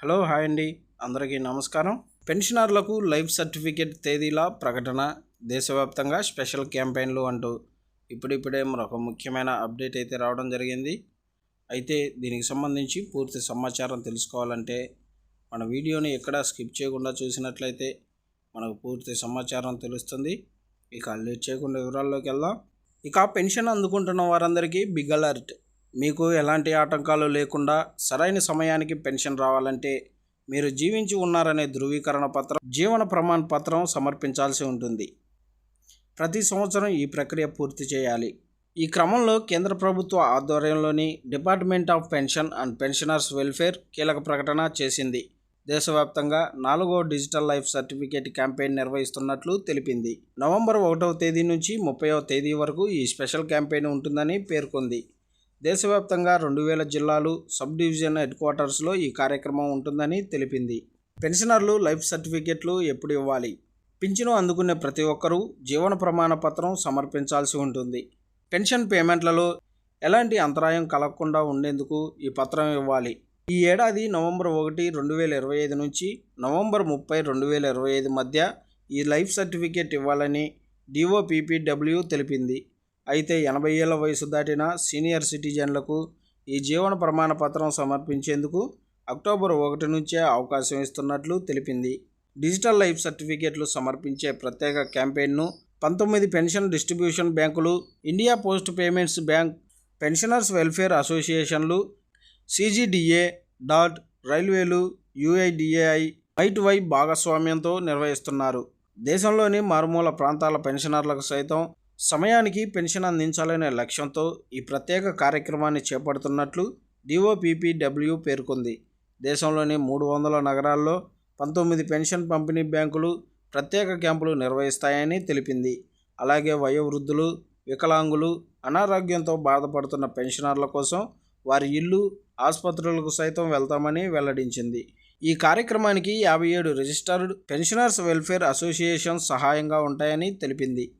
Hello hi అండి. అందరికీ నమస్కారం. పెన్షనర్లకు లైఫ్ సర్టిఫికేట్ తేదీల ప్రకటన దేశవ్యాప్తంగా స్పెషల్ క్యాంపెయిన్లు అంటూ ఇప్పుడిప్పుడే మరొక ముఖ్యమైన అప్డేట్ అయితే రావడం జరిగింది. అయితే దీనికి సంబంధించి పూర్తి సమాచారం తెలుసుకోవాలంటే మన వీడియోని ఎక్కడ స్కిప్ చేయకుండా చూసినట్లయితే మనకు పూర్తి సమాచారం తెలుస్తుంది. ఇక లేట్ చేయకుండా వివరాల్లోకి వెళ్దాం. ఇక పెన్షన్ అందుకుంటున్న వారందరికీ బిగ్ అలర్ట్. మీకు ఎలాంటి ఆటంకాలు లేకుండా సరైన సమయానికి పెన్షన్ రావాలంటే మీరు జీవించి ఉన్నారనే ధృవీకరణ పత్రం జీవన ప్రమాణ పత్రం సమర్పించాల్సి ఉంటుంది. ప్రతి సంవత్సరం ఈ ప్రక్రియ పూర్తి చేయాలి. ఈ క్రమంలో కేంద్ర ప్రభుత్వ ఆధ్వర్యంలోని department of pension and pensioners welfare కీలక ప్రకటన చేసింది. దేశవ్యాప్తంగా నాలుగో డిజిటల్ లైఫ్ సర్టిఫికేట్ క్యాంపెయిన్ నిర్వహిస్తున్నట్లు తెలిపింది. నవంబర్ ఒకటవ తేదీ నుంచి ముప్పైవ తేదీ వరకు ఈ స్పెషల్ క్యాంపెయిన్ ఉంటుందని పేర్కొంది. దేశవ్యాప్తంగా రెండు వేల జిల్లాలు సబ్ డివిజన్ హెడ్ క్వార్టర్స్లో ఈ కార్యక్రమం ఉంటుందని తెలిపింది. పెన్షనర్లు లైఫ్ సర్టిఫికెట్లు ఎప్పుడు ఇవ్వాలి? పింఛను అందుకునే ప్రతి ఒక్కరూ జీవన ప్రమాణ పత్రం సమర్పించాల్సి ఉంటుంది. పెన్షన్ పేమెంట్లలో ఎలాంటి అంతరాయం కలగకుండా ఉండేందుకు ఈ పత్రం ఇవ్వాలి. ఈ ఏడాది నవంబర్ ఒకటి రెండు వేల ఇరవై ఐదు నుంచి నవంబర్ ముప్పై రెండు వేల ఇరవై ఐదు మధ్య ఈ లైఫ్ సర్టిఫికేట్ ఇవ్వాలని డిఓపిపిడబ్ల్యూ తెలిపింది. అయితే ఎనభై ఏళ్ళ వయసు దాటిన సీనియర్ సిటిజన్లకు ఈ జీవన ప్రమాణ పత్రం సమర్పించేందుకు అక్టోబర్ ఒకటి నుంచే అవకాశం ఇస్తున్నట్లు తెలిపింది. డిజిటల్ లైఫ్ సర్టిఫికేట్లు సమర్పించే ప్రత్యేక క్యాంపెయిన్ను పంతొమ్మిది పెన్షన్ డిస్ట్రిబ్యూషన్ బ్యాంకులు India post payments bank pensioners welfare అసోసియేషన్లు CGDA dot రైల్వేలు యుఐడిఏఐ వైట్ వై భాగస్వామ్యంతో నిర్వహిస్తున్నారు. దేశంలోని మారుమూల ప్రాంతాల పెన్షనర్లకు సైతం సమయానికి పెన్షన్ అందించాలనే లక్ష్యంతో ఈ ప్రత్యేక కార్యక్రమాన్ని చేపడుతున్నట్లు డిఓపిపిడబ్ల్యూ పేర్కొంది. దేశంలోని మూడు వందల నగరాల్లో పంతొమ్మిది పెన్షన్ పంపిణీ బ్యాంకులు ప్రత్యేక క్యాంపులు నిర్వహిస్తాయని తెలిపింది. అలాగే వయోవృద్ధులు వికలాంగులు అనారోగ్యంతో బాధపడుతున్న పెన్షనర్ల కోసం వారి ఇల్లు ఆసుపత్రులకు సైతం వెళ్తామని వెల్లడించింది. ఈ కార్యక్రమానికి యాభై ఏడు రిజిస్టర్డ్ పెన్షనర్స్ వెల్ఫేర్ అసోసియేషన్ సహాయంగా ఉంటాయని తెలిపింది.